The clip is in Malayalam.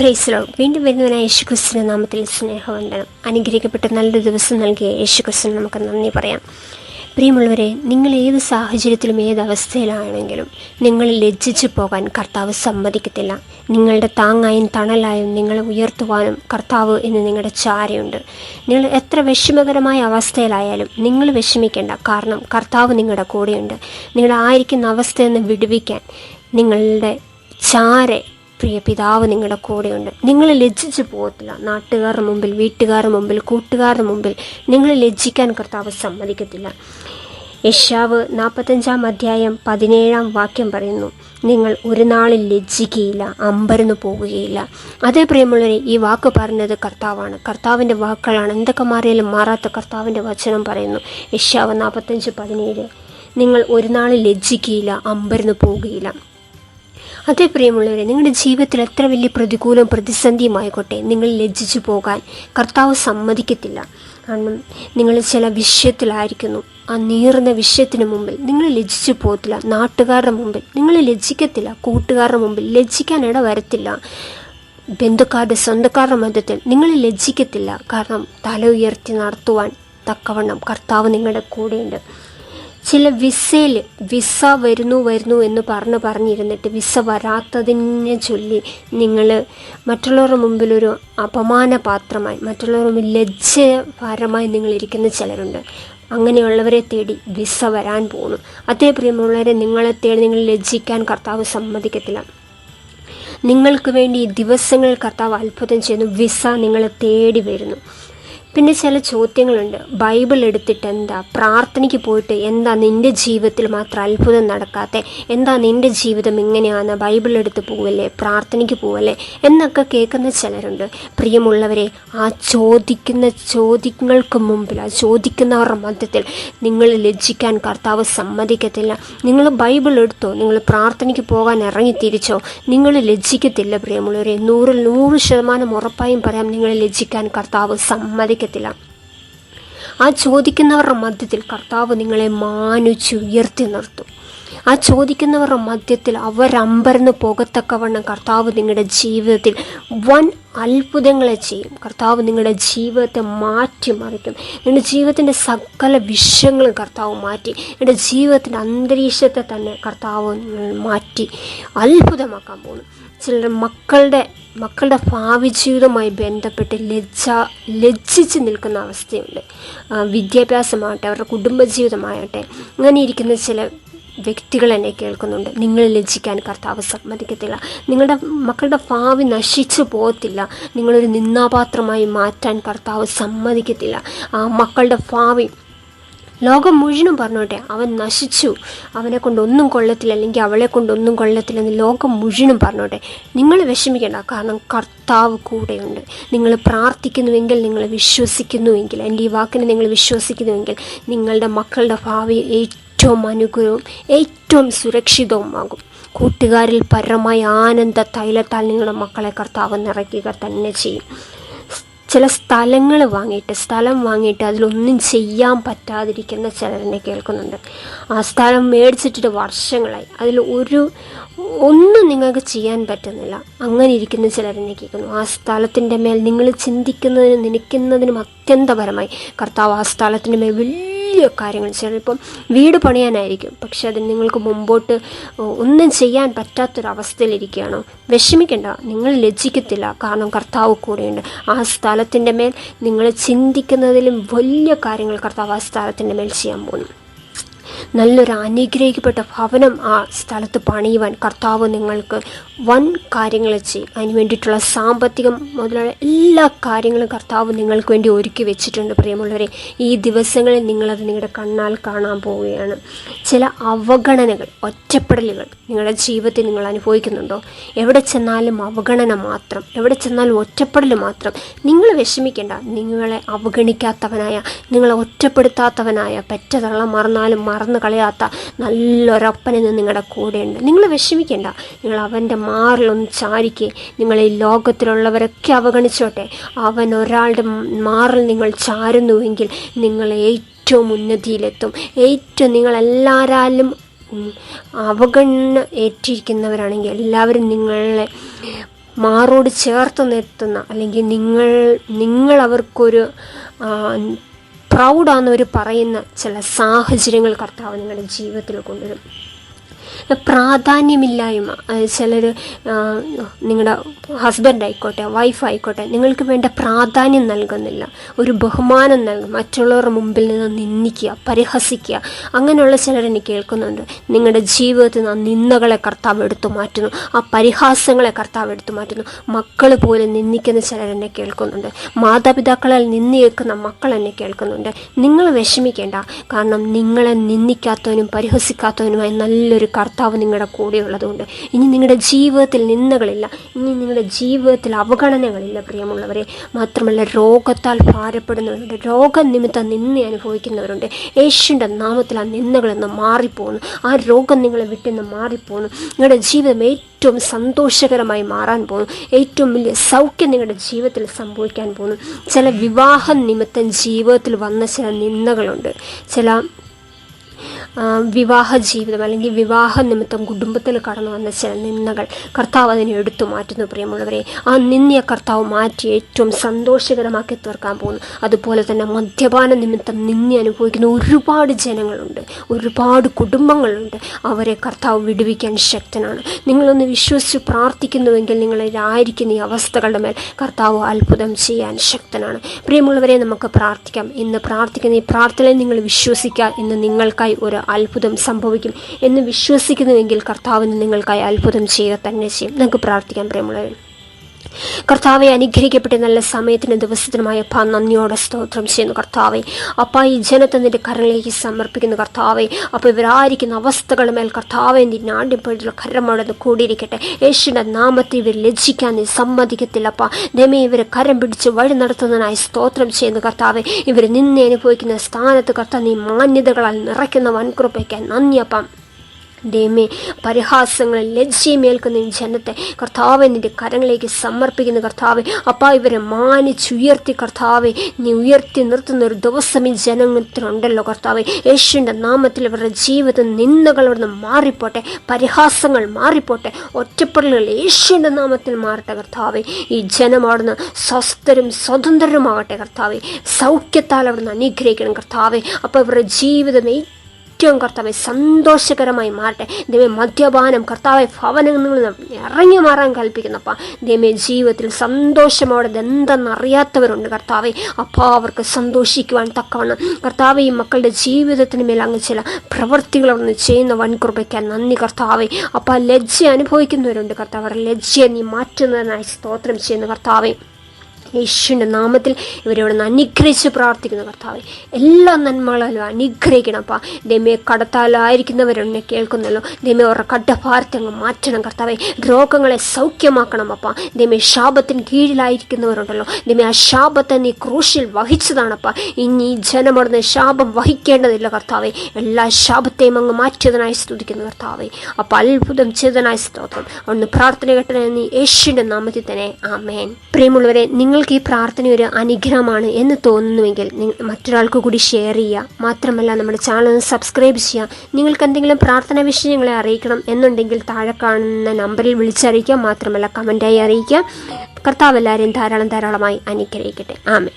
പ്രൈസ്ലോ വീണ്ടും വരുന്നവനായ യേശു ക്രിസ്തുവിന്റെ നാമത്തിൽ സ്നേഹവന്ദനം അനുഗ്രഹിക്കപ്പെട്ട നല്ലൊരു ദിവസം നൽകിയ യേശു ക്രിസ്തുവിന് നമുക്ക് നന്ദി പറയാം. പ്രിയമുള്ളവരെ നിങ്ങൾ ഏത് സാഹചര്യത്തിലും ഏത് അവസ്ഥയിലാണെങ്കിലും നിങ്ങൾ ലജ്ജിച്ചു പോകാൻ കർത്താവ് സമ്മതിക്കത്തില്ല. നിങ്ങളുടെ താങ്ങായും തണലായും നിങ്ങളെ ഉയർത്തുവാനും കർത്താവ് എന്ന് നിങ്ങളുടെ ചാരയുണ്ട്. നിങ്ങൾ എത്ര വിഷമകരമായ അവസ്ഥയിലായാലും നിങ്ങൾ വിഷമിക്കേണ്ട. കാരണം കർത്താവ് നിങ്ങളുടെ കൂടെയുണ്ട്. നിങ്ങളായിരിക്കുന്ന അവസ്ഥയെന്ന് വിടുവിക്കാൻ നിങ്ങളുടെ ചാരെ പ്രിയ പിതാവ് നിങ്ങളുടെ കൂടെയുണ്ട്. നിങ്ങൾ ലജ്ജിച്ചു പോകത്തില്ല. നാട്ടുകാരുടെ മുമ്പിൽ വീട്ടുകാരുടെ മുമ്പിൽ കൂട്ടുകാരുടെ മുമ്പിൽ നിങ്ങൾ ലജ്ജിക്കാൻ കർത്താവ് സമ്മതിക്കത്തില്ല. യശാവ് നാൽപ്പത്തഞ്ചാം അധ്യായം പതിനേഴാം വാക്യം പറയുന്നു നിങ്ങൾ ഒരു നാളിൽ ലജ്ജിക്കുകയില്ല അമ്പരന്ന് പോവുകയില്ല അതേ പ്രിയമുള്ളവരെ ഈ വാക്ക് പറഞ്ഞത് കർത്താവാണ്. കർത്താവിന്റെ വാക്കുകളാണ്. എന്തൊക്കെ മാറിയാലും മാറാത്ത കർത്താവിന്റെ വചനം പറയുന്നു. യശാവ് നാൽപ്പത്തഞ്ച് പതിനേഴ് നിങ്ങൾ ഒരു നാളിൽ ലജ്ജിക്കുകയില്ല അമ്പരന്ന് പോവുകയില്ല അതേ പ്രിയമുള്ളവരെ നിങ്ങളുടെ ജീവിതത്തിൽ എത്ര വലിയ പ്രതികൂലം പ്രതിസന്ധിയും പ്രതിസന്ധിയുമായിക്കോട്ടെ നിങ്ങൾ ലജ്ജിച്ചു പോകാൻ കർത്താവ് സമ്മതിക്കത്തില്ല. കാരണം നിങ്ങൾ ചില വിഷയത്തിലായിരിക്കുന്നു. ആ നീറുന്ന വിഷയത്തിന് മുമ്പിൽ നിങ്ങൾ ലജ്ജിച്ചു പോകത്തില്ല. നാട്ടുകാരുടെ മുമ്പിൽ നിങ്ങൾ ലജ്ജിക്കത്തില്ല. കൂട്ടുകാരുടെ മുമ്പിൽ ലജ്ജിക്കാൻ ഇട വരത്തില്ല ബന്ധുക്കാരുടെ സ്വന്തക്കാരുടെ മധ്യത്തിൽ നിങ്ങൾ ലജ്ജിക്കത്തില്ല. കാരണം തല ഉയർത്തി നടത്തുവാൻ തക്കവണ്ണം കർത്താവ് നിങ്ങളുടെ കൂടെയുണ്ട്. ചില വിസയിൽ വിസ വരുന്നു വരുന്നു എന്ന് പറഞ്ഞ് പറഞ്ഞിരുന്നിട്ട് വിസ വരാത്തതിനെ ചൊല്ലി നിങ്ങൾ മറ്റുള്ളവരുടെ മുമ്പിൽ ഒരു അപമാനപാത്രമായി മറ്റുള്ളവരുടെ മുമ്പിൽ ലജ്ജഭാരമായി നിങ്ങളിരിക്കുന്ന ചിലരുണ്ട്. അങ്ങനെയുള്ളവരെ തേടി വിസ വരാൻ പോകുന്നു അതേ പ്രിയമുള്ളവരെ നിങ്ങളെ തേടി നിങ്ങൾ ലജ്ജിക്കാൻ കർത്താവ് സമ്മതിക്കത്തില്ല. നിങ്ങൾക്ക് വേണ്ടി ദിവസങ്ങൾ കർത്താവ് അത്ഭുതം ചെയ്യുന്നു. വിസ നിങ്ങളെ തേടി വരുന്നു. പിന്നെ ചില ചോദ്യങ്ങളുണ്ട്. ബൈബിൾ എടുത്തിട്ട് എന്താ? പ്രാർത്ഥനയ്ക്ക് പോയിട്ട് എന്താ നിന്റെ ജീവിതത്തിൽ മാത്രം അത്ഭുതം നടക്കാത്ത? എന്താ നിന്റെ ജീവിതം ഇങ്ങനെയാണ്? ബൈബിൾ എടുത്ത് പോവല്ലേ? പ്രാർത്ഥനയ്ക്ക് പോവല്ലേ? എന്നൊക്കെ കേൾക്കുന്ന ചിലരുണ്ട്. പ്രിയമുള്ളവരെ ആ ചോദിക്കുന്ന ചോദ്യങ്ങൾക്ക് മുമ്പിൽ ആ ചോദിക്കുന്നവരുടെ മധ്യത്തിൽ നിങ്ങൾ ലജ്ജിക്കാൻ കർത്താവ് സമ്മതിക്കത്തില്ല. നിങ്ങൾ ബൈബിൾ എടുത്തോ? നിങ്ങൾ പ്രാർത്ഥനയ്ക്ക് പോകാൻ ഇറങ്ങി തിരിച്ചോ? നിങ്ങൾ ലജ്ജിക്കത്തില്ല പ്രിയമുള്ളവരെ. നൂറിൽ നൂറ് ശതമാനം ഉറപ്പായും പറയാം നിങ്ങൾ ലജ്ജിക്കാൻ കർത്താവ് സമ്മതിക്കത്തില്ല. ആ ചോദിക്കുന്നവരുടെ മധ്യത്തിൽ കർത്താവ് നിങ്ങളെ മാനിച്ചു ഉയർത്തി നിർത്തും. ആ ചോദിക്കുന്നവരുടെ മധ്യത്തിൽ അവരമ്പരന്ന് പോകത്തക്കവണ്ണം കർത്താവ് നിങ്ങളുടെ ജീവിതത്തിൽ വൻ അത്ഭുതങ്ങളെ ചെയ്യും. കർത്താവ് നിങ്ങളുടെ ജീവിതത്തെ മാറ്റിമറിക്കും. നിങ്ങളുടെ ജീവിതത്തിന്റെ സകല വിഷയങ്ങളും കർത്താവ് മാറ്റി. നിങ്ങളുടെ ജീവിതത്തിന്റെ അന്തരീക്ഷത്തെ തന്നെ കർത്താവ് മാറ്റി അത്ഭുതമാക്കാൻ പോകുന്നു. ചിലർ മക്കളുടെ മക്കളുടെ ഭാവി ജീവിതവുമായി ബന്ധപ്പെട്ട് ലജ്ജ ലജ്ജിച്ച് നിൽക്കുന്ന അവസ്ഥയുണ്ട്. വിദ്യാഭ്യാസമാകട്ടെ അവരുടെ കുടുംബജീവിതമാകട്ടെ അങ്ങനെ ഇരിക്കുന്ന ചില വ്യക്തികൾ എന്നെ കേൾക്കുന്നുണ്ട്. നിങ്ങൾ ലജ്ജിക്കാൻ കർത്താവ് സമ്മതിക്കത്തില്ല. നിങ്ങളുടെ മക്കളുടെ ഭാവി നശിച്ചു പോകത്തില്ല. നിങ്ങളൊരു നിന്നാപാത്രമായി മാറ്റാൻ കർത്താവ് സമ്മതിക്കത്തില്ല. ആ മക്കളുടെ ഭാവി ലോകം മുഴുവനും പറഞ്ഞോട്ടെ അവൻ നശിച്ചു. അവനെ കൊണ്ടൊന്നും കൊള്ളത്തില്ല അല്ലെങ്കിൽ അവളെ കൊണ്ടൊന്നും കൊള്ളത്തില്ലെന്ന് ലോകം മുഴുവനും പറഞ്ഞോട്ടെ. നിങ്ങൾ വിഷമിക്കേണ്ട കാരണം കർത്താവ് കൂടെയുണ്ട്. നിങ്ങൾ പ്രാർത്ഥിക്കുന്നുവെങ്കിൽ നിങ്ങൾ വിശ്വസിക്കുന്നുവെങ്കിൽ എന്റെ ഈ വാക്കിനെ നിങ്ങൾ വിശ്വസിക്കുന്നുവെങ്കിൽ നിങ്ങളുടെ മക്കളുടെ ഭാവി ഏറ്റവും അനുകൂലവും ഏറ്റവും സുരക്ഷിതവുമാകും. കൂട്ടുകാരിൽ പരമായ ആനന്ദ തൈലത്താൽ നിങ്ങളുടെ മക്കളെ കർത്താവ് നിറയ്ക്കുക തന്നെ ചെയ്യും. ചില സ്ഥലങ്ങൾ വാങ്ങിയിട്ട് സ്ഥലം വാങ്ങിയിട്ട് അതിലൊന്നും ചെയ്യാൻ പറ്റാതിരിക്കുന്ന ചിലരെന്നെ കേൾക്കുന്നുണ്ട്. ആ സ്ഥലം മേടിച്ചിട്ടിട്ട് വർഷങ്ങളായി. അതിൽ ഒരു ഒന്നും നിങ്ങൾക്ക് ചെയ്യാൻ പറ്റുന്നില്ല. അങ്ങനെ ഇരിക്കുന്ന ചിലരെന്നെ കേൾക്കുന്നു. ആ സ്ഥലത്തിന്റെ മേൽ നിങ്ങൾ ചിന്തിക്കുന്നതിനും നനയ്ക്കുന്നതിനും അത്യന്തപരമായി കർത്താവ് ആ സ്ഥലത്തിന്റെ മേൽ വലിയ കാര്യങ്ങൾ ചിലപ്പം വീട് പണിയാനായിരിക്കും. പക്ഷെ അത് നിങ്ങൾക്ക് മുമ്പോട്ട് ഒന്നും ചെയ്യാൻ പറ്റാത്തൊരവസ്ഥയിലിരിക്കുകയാണോ. വിഷമിക്കേണ്ട. നിങ്ങൾ ലജ്ജിക്കത്തില്ല. കാരണം കർത്താവ് കൂടെയുണ്ട്. ആ സ്ഥലത്തിന്റെ മേൽ നിങ്ങൾ ചിന്തിക്കുന്നതിലും വലിയ കാര്യങ്ങൾ കർത്താവ് ആ സ്ഥലത്തിന്റെ മേൽ ചെയ്യാൻ പോകുന്നു. നല്ലൊരു അനുഗ്രഹിക്കപ്പെട്ട ഭവനം ആ സ്ഥലത്ത് പണിയുവാൻ കർത്താവ് നിങ്ങൾക്ക് വൻ കാര്യങ്ങൾ ചെയ്യും അതിന് വേണ്ടിയിട്ടുള്ള സാമ്പത്തികം മുതലുള്ള എല്ലാ കാര്യങ്ങളും കർത്താവ് നിങ്ങൾക്ക് വേണ്ടി ഒരുക്കി വെച്ചിട്ടുണ്ട് പ്രിയമുള്ളവരെ. ഈ ദിവസങ്ങളിൽ നിങ്ങളത് നിങ്ങളുടെ കണ്ണാൽ കാണാൻ പോവുകയാണ്. ചില അവഗണനകൾ ഒറ്റപ്പെടലുകൾ നിങ്ങളുടെ ജീവിതത്തിൽ നിങ്ങൾ അനുഭവിക്കുന്നുണ്ടോ? എവിടെ ചെന്നാലും അവഗണന മാത്രം എവിടെ ചെന്നാലും ഒറ്റപ്പെടൽ മാത്രം. നിങ്ങൾ വിഷമിക്കേണ്ട നിങ്ങളെ അവഗണിക്കാത്തവനായ നിങ്ങളെ ഒറ്റപ്പെടുത്താത്തവനായ പെറ്റതള്ള മറന്നാലും മറന്നു കളയാത്ത നല്ലൊരപ്പനെ നിങ്ങളുടെ കൂടെയുണ്ട്. നിങ്ങൾ വിഷമിക്കേണ്ട. നിങ്ങൾ അവന്റെ മാറിലൊന്ന് ചാരിക്ക്. നിങ്ങൾ ഈ ലോകത്തിലുള്ളവരൊക്കെ അവഗണിച്ചോട്ടെ. അവൻ ഒരാളുടെ മാറിൽ നിങ്ങൾ ചാരുന്നുവെങ്കിൽ നിങ്ങൾ ഏറ്റവും ഉന്നതിയിലെത്തും. ഏറ്റവും നിങ്ങളെല്ലാരാലും അവഗണന ഏറ്റിരിക്കുന്നവരാണെങ്കിൽ എല്ലാവരും നിങ്ങളെ മാറോട് ചേർത്ത് നിർത്തുന്ന അല്ലെങ്കിൽ നിങ്ങൾ നിങ്ങൾ അവർക്കൊരു പ്രൗഡാണെന്നവർ പറയുന്ന ചില സാഹചര്യങ്ങൾ കർത്താവ് നിങ്ങളുടെ ജീവിതത്തിൽ കൊണ്ടുവരും. പ്രാധാന്യമില്ലായ്മ. ചിലർ നിങ്ങളുടെ ഹസ്ബൻഡ് ആയിക്കോട്ടെ വൈഫ് ആയിക്കോട്ടെ നിങ്ങൾക്ക് വേണ്ട പ്രാധാന്യം നൽകുന്നില്ല. ഒരു ബഹുമാനം നൽകും. മറ്റുള്ളവരുടെ മുമ്പിൽ നിന്ന് നിന്ദിക്കുക പരിഹസിക്കുക. അങ്ങനെയുള്ള ചിലരെന്നെ കേൾക്കുന്നുണ്ട്. നിങ്ങളുടെ ജീവിതത്തിൽ നിന്ന് നിന്ദകളെ കർത്താവ് എടുത്തു മാറ്റുന്നു. ആ പരിഹാസങ്ങളെ കർത്താവ് എടുത്തു മാറ്റുന്നു. മക്കൾ പോലും നിന്ദിക്കുന്ന ചിലരെന്നെ കേൾക്കുന്നുണ്ട്. മാതാപിതാക്കളാൽ നിന്ദിയേക്കുന്ന മക്കൾ എന്നെ കേൾക്കുന്നുണ്ട്. നിങ്ങൾ വിഷമിക്കേണ്ട. കാരണം നിങ്ങളെ നിന്ദിക്കാത്തവനും പരിഹസിക്കാത്തവനുമായി നല്ലൊരു കർത്താവ് നിങ്ങളുടെ കൂടെയുള്ളതുകൊണ്ട്. ഇനി നിങ്ങളുടെ ജീവിതത്തിൽ നിന്ദകളില്ല ഇനി നിങ്ങളുടെ ജീവിതത്തിൽ അവഗണനകളില്ല പ്രിയമുള്ളവരെ. മാത്രമല്ല രോഗത്താൽ ഭാരപ്പെടുന്നവരുണ്ട്. രോഗനിമിത്തം നിന്ന് അനുഭവിക്കുന്നവരുണ്ട്. യേശുവിന്റെ നാമത്തിൽ ആ നിന്നകളെന്ന് നിന്ന് മാറിപ്പോകുന്നു ആ രോഗം നിങ്ങളെ വിട്ടെന്ന് മാറിപ്പോകുന്നു നിങ്ങളുടെ ജീവിതം ഏറ്റവും സന്തോഷകരമായി മാറാൻ പോകുന്നു ഏറ്റവും വലിയ സൗഖ്യം നിങ്ങളുടെ ജീവിതത്തിൽ സംഭവിക്കാൻ പോകുന്നു ചില വിവാഹ നിമിത്തം ജീവിതത്തിൽ വന്ന ചില നിന്ദകളുണ്ട് ചില വിവാഹ ജീവിതം അല്ലെങ്കിൽ വിവാഹ നിമിത്തം കുടുംബത്തിൽ കടന്നു വന്ന ചില നിന്നകൾ കർത്താവ് അതിനെ എടുത്തു മാറ്റുന്നു പ്രിയമുള്ളവരെ. ആ നിന്ദിയ കർത്താവ് മാറ്റി ഏറ്റവും സന്തോഷകരമാക്കി തീർക്കാൻ പോകുന്നു. അതുപോലെ തന്നെ മദ്യപാന നിമിത്തം നിന്ദി അനുഭവിക്കുന്ന ഒരുപാട് ജനങ്ങളുണ്ട് ഒരുപാട് കുടുംബങ്ങളുണ്ട്. അവരെ കർത്താവ് വിടുവിക്കാൻ ശക്തനാണ്. നിങ്ങളൊന്ന് വിശ്വസിച്ച് പ്രാർത്ഥിക്കുന്നുവെങ്കിൽ നിങ്ങളിലായിരിക്കുന്ന ഈ അവസ്ഥകളുടെ മേൽ കർത്താവ് അത്ഭുതം ചെയ്യാൻ ശക്തനാണ്. പ്രിയമുള്ളവരെ നമുക്ക് പ്രാർത്ഥിക്കാം. ഇന്ന് പ്രാർത്ഥിക്കുന്ന ഈ പ്രാർത്ഥനയിൽ നിങ്ങൾ വിശ്വസിക്കുക. എന്ന് നിങ്ങൾക്കായി ഒരു അത്ഭുതം സംഭവിക്കും എന്ന് വിശ്വസിക്കുന്നുവെങ്കിൽ കർത്താവിന് നിങ്ങൾക്കായി അത്ഭുതം ചെയ്യുക തന്നെ ചെയ്യും. നമുക്ക് പ്രാർത്ഥിക്കാൻ പ്രിയമുള്ളവർ കർത്താവെ അനുഗ്രഹിക്കപ്പെട്ട നല്ല സമയത്തിനും ദിവസത്തിനുമായ അപ്പ നന്ദിയോടെ സ്തോത്രം ചെയ്യുന്നു കർത്താവെ. അപ്പ ഈ ജനത്തെ നിന്റെ കരങ്ങളിലേക്ക് സമർപ്പിക്കുന്നു കർത്താവെ. അപ്പൊ ഇവരായിരിക്കുന്ന അവസ്ഥകളുടെ മേൽ കർത്താവെ നിന്റെ ആണ്ടിപ്പോഴുള്ള കരമാണെന്ന് കൂടിയിരിക്കട്ടെ. യേശുവിന്റെ നാമത്തെ ഇവർ ലജ്ജിക്കാൻ നീ സമ്മതിക്കത്തില്ലപ്പ ദമേ ഇവരെ കരം പിടിച്ച് വഴി നടത്തുന്നതിനായി സ്തോത്രം ചെയ്യുന്നു കർത്താവെ. ഇവർ നിന്നെ അനുഭവിക്കുന്ന സ്ഥാനത്ത് കർത്താവ് നീ മാന്യതകളാൽ നിറയ്ക്കുന്ന വൻകുറപ്പയ്ക്കാൻ നന്ദിയപ്പം ദൈവമേ പരിഹാസങ്ങളെ ലജ്ജയമേൽക്കുന്ന ഈ ജനത്തെ കർത്താവ് നിന്റെ കരങ്ങളിലേക്ക് സമർപ്പിക്കുന്ന കർത്താവ് അപ്പ ഇവരെ മാനിച്ചുയർത്തി കർത്താവെ നീ ഉയർത്തി നിർത്തുന്ന ഒരു ദിവസം ഈ ജനത്തിനുണ്ടല്ലോ കർത്താവ്. യേശുവിന്റെ നാമത്തിൽ ഇവരുടെ ജീവിതം നിന്ദകൾ ഇവിടുന്ന് മാറിപ്പോട്ടെ പരിഹാസങ്ങൾ മാറിപ്പോട്ടെ ഒറ്റപ്പെടലുകൾ യേശുവിന്റെ നാമത്തിൽ മാറട്ടെ കർത്താവെ. ഈ ജനം അവിടുന്ന് സ്വസ്ഥരും സ്വതന്ത്രരുമാകട്ടെ കർത്താവെ. സൗഖ്യത്താൽ അവിടുന്ന് അനുഗ്രഹിക്കണം കർത്താവെ. അപ്പോൾ ഇവരുടെ ജീവിതം ഏറ്റവും കർത്താവെ സന്തോഷകരമായി മാറട്ടെ. ദൈവമേ മദ്യപാനം കർത്താവെ ഭവനങ്ങളിൽ ഇറങ്ങി മാറാൻ കൽപ്പിക്കുന്നപ്പ. ദൈവമേ ജീവിതത്തിൽ സന്തോഷമോടെ എന്തെന്നറിയാത്തവരുണ്ട് കർത്താവെ. അപ്പോൾ അവർക്ക് സന്തോഷിക്കുവാൻ തക്കവണ്ണം. കർത്താവെ ഈ മക്കളുടെ ജീവിതത്തിന് മേൽ അങ്ങ് ചില പ്രവൃത്തികൾ അവിടുന്ന് ചെയ്യുന്ന വൻകൃപയ്ക്കാൻ നന്ദി കർത്താവെ. അപ്പോൾ ലജ്ജ അനുഭവിക്കുന്നവരുണ്ട് കർത്താവ്. ലജ്ജയെ നീ മാറ്റുന്നതിനായി സ്തോത്രം ചെയ്യുന്ന കർത്താവെ. യേശുവിന്റെ നാമത്തിൽ ഇവരോട് അനുഗ്രഹിച്ച് പ്രാർത്ഥിക്കുന്ന കർത്താവെ എല്ലാ നന്മകളും അനുഗ്രഹിക്കണപ്പാ. ദമ്യ കടത്താലായിരിക്കുന്നവരെന്നെ കേൾക്കുന്നല്ലോ. ദമ്യ അവരുടെ കടഭാരത്തെ അങ്ങ് മാറ്റണം കർത്താവെ. രോഗങ്ങളെ സൗഖ്യമാക്കണം അപ്പ ദൈമെ ശാപത്തിന് കീഴിലായിരിക്കുന്നവരുണ്ടല്ലോ. ദമ്യ ആ ശാപത്തെ നീ ക്രൂശിൽ വഹിച്ചതാണപ്പാ. ഇനി ജനമടന്ന് ശാപം വഹിക്കേണ്ടതില്ല കർത്താവെ. എല്ലാ ശാപത്തെയും അങ്ങ് മാറ്റിയതിനായി സ്തുതിക്കുന്നു കർത്താവെ. അപ്പം അത്ഭുതം ചെയ്തതിനായി സ്തോത്രം. അവിടുന്ന് പ്രാർത്ഥന കേട്ടതിന് നീ യേശുവിന്റെ നാമത്തിൽ തന്നെ. ആമേൻ. പ്രിയമുള്ളവരെ നിങ്ങൾക്ക് ഈ പ്രാർത്ഥന ഒരു അനുഗ്രഹമാണ് എന്ന് തോന്നുന്നുവെങ്കിൽ മറ്റൊരാൾക്ക് കൂടി ഷെയർ ചെയ്യുക. മാത്രമല്ല നമ്മുടെ ചാനൽ ഒന്ന് സബ്സ്ക്രൈബ് ചെയ്യുക. നിങ്ങൾക്ക് എന്തെങ്കിലും പ്രാർത്ഥന വിഷയങ്ങളെ അറിയിക്കണം എന്നുണ്ടെങ്കിൽ താഴെ കാണുന്ന നമ്പറിൽ വിളിച്ചറിയിക്കുക. മാത്രമല്ല കമന്റായി അറിയിക്കുക. കർത്താവ് എല്ലാവരെയും ധാരാളം ധാരാളമായി അനുഗ്രഹിക്കട്ടെ. ആമേ